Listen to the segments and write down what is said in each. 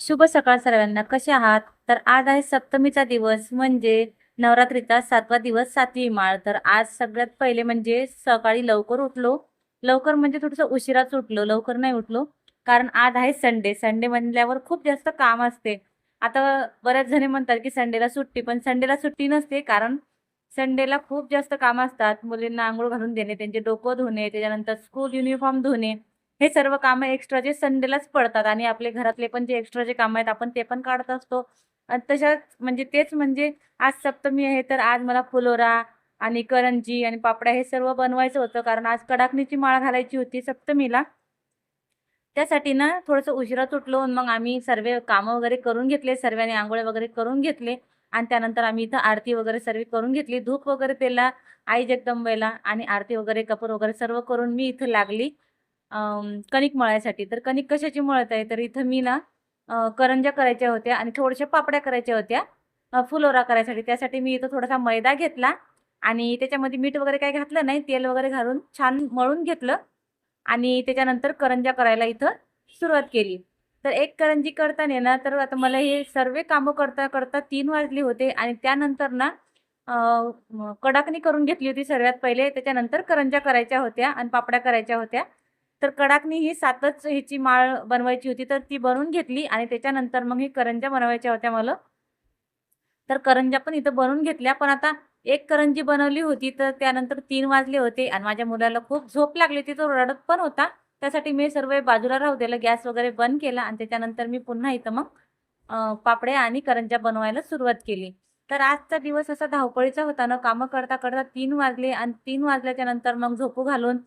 शुभ सकाळ सर्वांना. कसे आहात? तर आज आहे सप्तमीचा दिवस म्हणजे नवरात्रीचा सातवा दिवस सातवी माळ. तर आज सगळ्यात पहिले म्हणजे सकाळी लवकर उठलो. लवकर म्हणजे थोडंसं उशिराच उठलो लवकर नाही उठलो. कारण आज आहे संडे. संडे म्हणल्यावर खूप जास्त काम असते. आता बऱ्याच जणी म्हणतात की संडेला सुट्टी पण संडेला सुट्टी नसते कारण संडेला खूप जास्त काम असतात. मुलींना आंघोळ घालून देणे त्यांचे डोकं धुणे त्याच्यानंतर स्कूल युनिफॉर्म धुणे. हे सर्व कामं एक्स्ट्रा जे संडेलाच पडतात आणि आपले घरातले पण जे एक्स्ट्रा जे कामं आहेत आपण ते पण काढत असतो. तशाच म्हणजे तेच म्हणजे आज सप्तमी आहे तर आज मला फुलोरा आणि करंजी आणि पापड्या हे सर्व बनवायचं होतं कारण आज कडाकणीची माळ घालायची होती सप्तमीला. त्यासाठी ना थोडंसं उशिरा तुटलो मग आम्ही सर्व कामं वगैरे करून घेतले सर्वांनी आंघोळे वगैरे करून घेतले. आणि त्यानंतर आम्ही इथं आरती वगैरे सर्व करून घेतली धूप वगैरे त्याला आई जगदंबेला आणि आरती वगैरे कपूर वगैरे सर्व करून मी इथं लागली. कणिक मळायसाठी. तर कणिक कशाची मळत आहे? तर इथं मी ना करंजा करंज्या करायच्या होत्या आणि थोड्याशा पापड्या करायच्या होत्या. फुलोरा करायसाठी. त्यासाठी मी इथं थोडासा मैदा घेतला आणि त्याच्यामध्ये मीठ वगैरे काही घातलं नाही. तेल वगैरे घालून छान मळून घेतलं आणि त्याच्यानंतर करंज्या करायला इथं सुरुवात केली. तर एक करंजी करताना ना तर आता मला हे सर्व कामं करता करता तीन वाजले होते आणि त्यानंतर ना कडाकणी करून घेतली होती सर्वात पहिले. त्याच्यानंतर करंज्या करायच्या होत्या आणि पापड्या करायच्या होत्या. तर कडाकणी ही सातच ह्याची माळ बनवायची होती तर ती बनवून घेतली आणि त्याच्यानंतर मग ही करंज्या बनवायच्या होत्या मला. तर करंज्या पण इथं बनवून घेतल्या पण आता एक करंजी बनवली होती तर त्यानंतर तीन वाजले होते आणि माझ्या मुलाला खूप झोप लागली होती तो रडत पण होता. त्यासाठी मी सर्व बाजूला राहू दिलं गॅस वगैरे बंद केला आणि त्याच्यानंतर मी पुन्हा इथं मग पापड्या आणि करंज्या बनवायला सुरुवात केली. तर आजचा दिवस असा धावपळीचा होता ना कामं करता करता तीन वाजले आणि तीन वाजल्याच्या नंतर मग झोपू घालून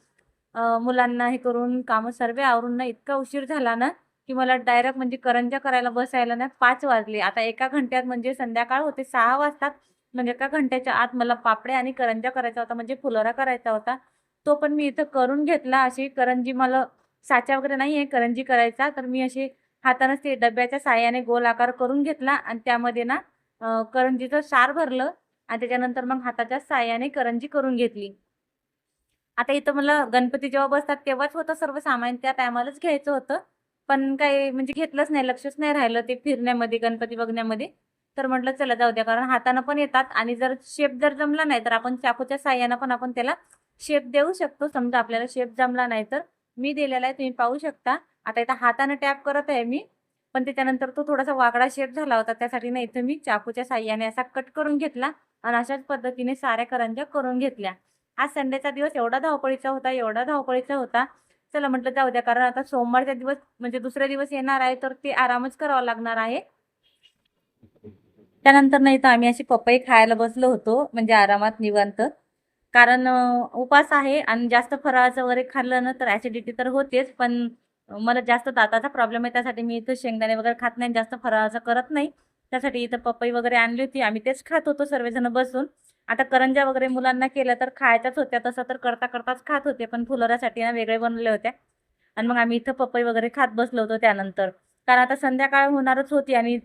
मुलांना हे करून कामं सर्व आवरून ना इतका उशीर झाला ना की मला डायरेक्ट म्हणजे करंज्या करायला बसायला ना पाच वाजले. आता एका घंट्यात म्हणजे संध्याकाळ होते सहा वाजतात. म्हणजे एका घंट्याच्या आत मला पापड्या आणि करंज्या करायचा होता म्हणजे फुलोरा करायचा होता. तो पण मी इथं करून घेतला अशी. करंजी मला साच्या वगैरे नाही आहे करंजी करायचा. तर मी अशी हातानंच ते डब्याच्या साह्याने गोल आकार करून घेतला आणि त्यामध्ये ना करंजीचं सार भरलं आणि त्याच्यानंतर मग हाताच्या साह्याने करंजी करून घेतली. आता इथं मला गणपती जेव्हा बसतात तेव्हाच होतं सर्व सामान त्या टायमालाच घ्यायचं होतं. पण काही म्हणजे घेतलंच नाही लक्षच नाही राहिलं ते फिरण्यामध्ये गणपती बघण्यामध्ये. तर म्हटलं चला जाऊ द्या. कारण हातानं पण येतात आणि जर शेप जर जमला नाही तर आपण चाकूच्या साह्यानं पण आपण त्याला शेप देऊ शकतो. समजा आपल्याला शेप जमला नाही तर. मी दिलेला आहे तुम्ही पाहू शकता. आता इथं हातानं टॅप करत आहे मी. पण त्याच्यानंतर तो थोडासा वाकडा शेप झाला होता. त्यासाठी ना इथं मी चाकूच्या साह्याने असा कट करून घेतला आणि अशाच पद्धतीने साऱ्या करंज्या करून घेतल्या. आज संडेचा दिवस एवढा धावपळीचा होता एवढा धावपळीचा होता. चला म्हटलं जाऊ द्या कारण आता सोमवारचा दिवस म्हणजे दुसरे दिवस येणार आहे तर ते आरामच करावं लागणार आहे. त्यानंतर नाही तर आम्ही अशी पपई खायला बसलो होतो म्हणजे आरामात निवांत. कारण उपास आहे आणि जास्त फराळाचं वगैरे खाल्लं ना तर ॲसिडिटी तर होतेच पण मला जास्त दाताचा प्रॉब्लेम आहे त्यासाठी मी इथं शेंगदाणे वगैरे खात नाही जास्त फराळाचं करत नाही. त्यासाठी इथं पपई वगैरे आणली होती आम्ही तेच खात होतो सर्वजण बसून. आता करंज्या वगैरे मुलांना केल्या तर खायच्याच होत्या तसं तर करता करताच खात होते पण फुलोऱ्यासाठी ना वेगळे बनवले होत्या आणि मग आम्ही इथं पपई वगैरे खात बसलो होतो त्यानंतर. कारण आता संध्याकाळ होणारच होती आणि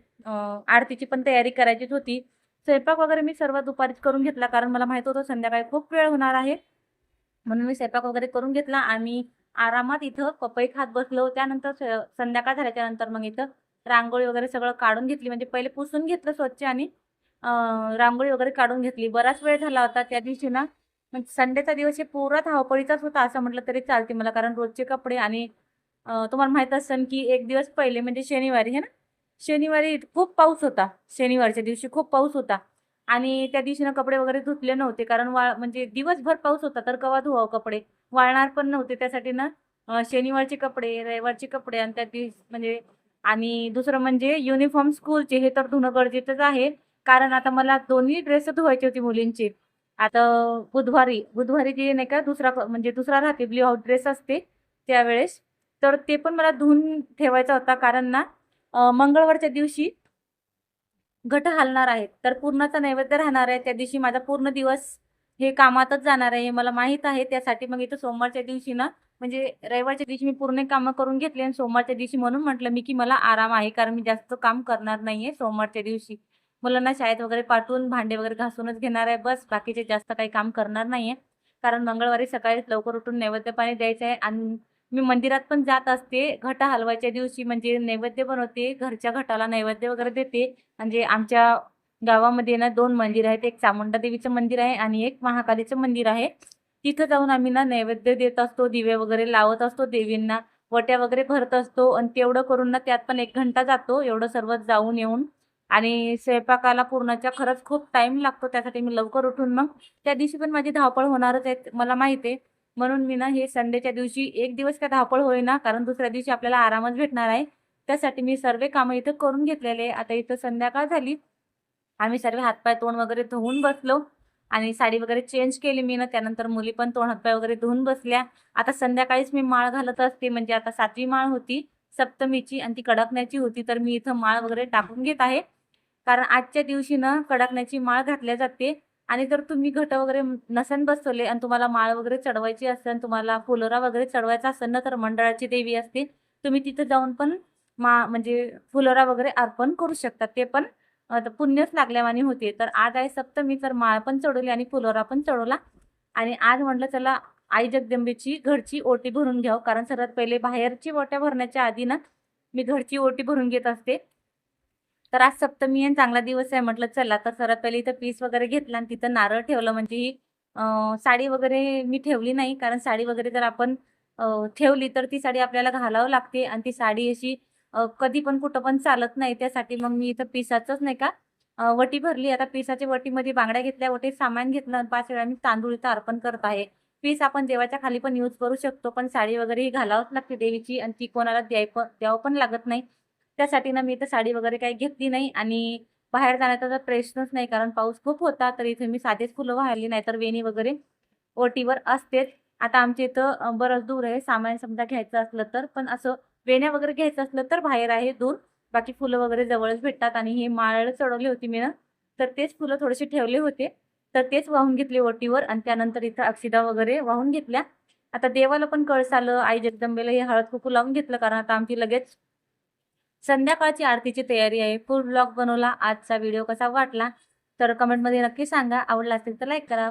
आरतीची पण तयारी करायचीच होती. स्वयंपाक वगैरे मी सर्व दुपारीच करून घेतला कारण मला माहीत होतं संध्याकाळी खूप वेळ होणार आहे. म्हणून मी स्वयंपाक वगैरे करून घेतला आम्ही आरामात इथं पपई खात बसलो. त्यानंतर स- संध्याकाळ झाल्याच्यानंतर मग इथं रांगोळी वगैरे सगळं काढून घेतली. म्हणजे पहिले पुसून घेतलं स्वच्छ आणि रांगोळी वगैरे काढून घेतली. बराच वेळ झाला होता त्या दिवशी ना. म्हणजे संडेचा दिवस हे पुरा धावपळीचाच होता असं म्हटलं तरी चालते मला कारण रोजचे कपडे आणि तुम्हाला माहीत असेल की एक दिवस पहिले म्हणजे शनिवारी हे ना. शनिवारी खूप पाऊस होता. शनिवारच्या दिवशी खूप पाऊस होता. आणि त्या दिवशी ना कपडे वगैरे धुतले नव्हते कारण वाळ म्हणजे दिवसभर पाऊस होता तर कवा धुवा कपडे? वाळणार पण नव्हते त्यासाठी ना शनिवारचे कपडे रविवारचे कपडे आणि त्या दिवस म्हणजे आणि दुसरं म्हणजे युनिफॉर्म स्कूलचे हे तर धुणं गरजेचंच आहे. कारण आता मला दोन्ही ड्रेस धुवायची होती मुलींची. आता बुधवारी बुधवारी जे नाही का दुसरा म्हणजे दुसरा राहते ब्ल्यू आउट ड्रेस असते त्यावेळेस. तर ते पण मला धुवून ठेवायचा होता कारण ना मंगळवारच्या दिवशी घट हलणार आहेत. तर पूर्णाचा नैवेद्य राहणार आहे. त्या दिवशी माझा पूर्ण दिवस हे कामातच जाणार आहे हे मला माहीत आहे. त्यासाठी मग इथं सोमवारच्या दिवशी ना म्हणजे रविवारच्या दिवशी मी पूर्ण कामं करून घेतली आणि सोमवारच्या दिवशी म्हणून म्हटलं मी की मला आराम आहे कारण मी जास्त काम करणार नाहीये सोमवारच्या दिवशी. मुलांना शाळेत वगैरे पाठवून भांडे वगैरे घासूनच घेणार आहे. बस बाकीचे जास्त काही काम करणार नाहीये. कारण मंगळवारी सकाळी लवकर उठून नैवेद्य पाणी द्यायचं आहे. आणि मी मंदिरात पण जात असते. घट हलवायच्या दिवशी म्हणजे नैवेद्य बनवते घरच्या घटाला नैवेद्य वगैरे देते. म्हणजे आमच्या गावामध्ये ना दोन मंदिर आहेत. एक चामुंडा देवीचं मंदिर आहे आणि एक महाकालीचं मंदिर आहे. तिथं जाऊन आम्ही ना नैवेद्य देत असतो. दिवे वगैरे लावत असतो देवींना. वट्या वगैरे भरत असतो. आणि तेवढं करून ना त्यात पण एक घंटा जातो. एवढं सर्व जाऊन येऊन आणि स्वयंपाकाला पूर्णाच्या खरंच खूप टाईम लागतो त्यासाठी मी लवकर उठून मग त्या दिवशी पण माझी धावपळ होणारच आहे मला माहीत आहे. म्हणून मी ना हे संडेच्या दिवशी एक दिवस काय धावपळ होईना कारण दुसऱ्या दिवशी आपल्याला आरामच भेटणार आहे. त्यासाठी मी सर्व कामं इथं करून घेतलेले आता इथं संध्याकाळ झाली. आम्ही सर्व हातपाय तोंड वगैरे धुवून बसलो. आणि साडी वगैरे चेंज केली मी ना त्यानंतर मुली पण तोंड हातपाय वगैरे धुवून बसल्या. आता संध्याकाळीच मी माळ घालत असते म्हणजे आता सातवी माळ होती सप्तमीची आणि ती कडकण्याची होती तर मी इथं माळ वगैरे टाकून घेत आहे. कारण आजच्या दिवशी ना कडकण्याची माळ घातल्या जाते आणि जर तुम्ही घट वगैरे नसन बसवले आणि तुम्हाला माळ वगैरे चढवायची असेल तुम्हाला फुलोरा वगैरे चढवायचा असेल ना तर मंडळाची देवी असते. तुम्ही तिथं जाऊन पण मा म्हणजे फुलोरा वगैरे अर्पण करू शकता. ते पण आता पुण्यच लागल्यावानी होते. तर आज आहे सप्तमी तर माळ पण चढवली आणि फुलोरा पण चढवला. आणि आज म्हटलं चला आई जगदंबेची घरची ओटी भरून घ्यावं. कारण सर्वात पहिले बाहेरची ओट्या भरण्याच्या आधी ना मी घरची ओटी भरून घेत असते. तर आज सप्तमी आहे चांगला दिवस आहे. म्हटलं चला तर सर्वात पहिले इथं पीस वगैरे घेतला आणि तिथं नारळ ठेवलं. म्हणजे ही साडी वगैरे मी ठेवली नाही. कारण साडी वगैरे जर आपण ठेवली तर ती साडी आपल्याला घालावं लागते. आणि ती साडी अशी कधी पण कुठं पण चालत नाही. त्यासाठी मग मी इथं पिसाचंच नाही का वटी भरली. आता पिसाच्या वटीमध्ये बांगड्या घेतल्या. वटी सामान घेतलं आणि पाच वेळा मी तांदूळ इथं अर्पण करत आहे. पीस आपण देवाच्या खाली पण यूज करू शकतो. पण साडी वगैरे ही घालावंच लागते देवीची. आणि ती कोणाला द्याय पण द्यावं पण लागत नाही. त्यासाठी ना मी इथं साडी वगैरे काही घेतली नाही आणि बाहेर जाण्याचा तर प्रश्नच नाही कारण पाऊस खूप होता तर इथे मी साधेच फुलं वाहिली नाही तर वेणी वगैरे ओटीवर असतेच. आता आमच्या इथं बरंच दूर आहे सामान समजा घ्यायचं असलं तर पण असं वेण्या वगैरे घ्यायचं असलं तर बाहेर आहे दूर. बाकी फुलं वगैरे जवळच भेटतात आणि हे माळ चढवली होती मी ना तर तेच फुलं थोडेसे ठेवले होते. तर तेच वाहून घेतले ओटीवर आणि त्यानंतर इथं अक्षिदा वगैरे वाहून घेतल्या. आता देवाला पण कळस आलं आई जगदंबेला हे हळद कुकू लावून घेतलं कारण आता आमची लगेच संध्याकाळची आरतीची तयारी आहे. फुल ब्लॉग बनवला. आजचा व्हिडिओ कसा वाटला? तर कमेंटमध्ये नक्की सांगा. आवडला असेल तर लाईक करा.